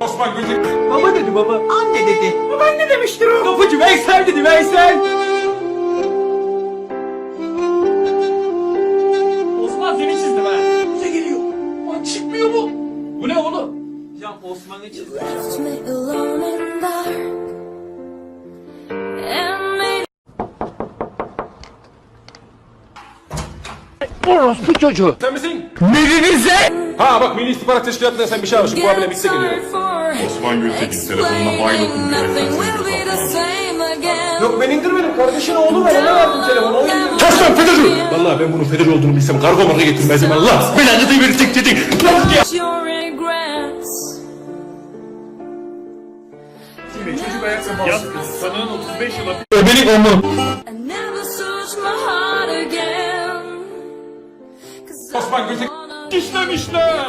Osman Gültekin. Baba dedi baba. Anne dedi. Babaanne demiştir o. Kapıcı Veysel dedi Veysel. Osman seni çizdim ha. Bize geliyor. Lan çıkmıyor bu. Bu ne oğlum? Ya Osman'ı çizdim. And maybe Sen misin? Milinize! Ha bak Milli İstihbarat Teşkilatı'ndan sen bir şey almışsın. Bu abine birlikte geliyor. Osman Gültekin telefonuna same again. Yok ben indirmedim. Kardeşin oğlu ver. Ona verdim telefonu. O indirdi. Kes lan FETÖ'cü! Valla ben bunun FETÖ'cü olduğunu bilsem kargo marka getirmezdim. Allah belanı verecek dedik. Your regrets. Yaz sanığın 35 yıla Benim oğlum. I never search my heart again. 'Cause I Osman Gültekin. İşlemişler.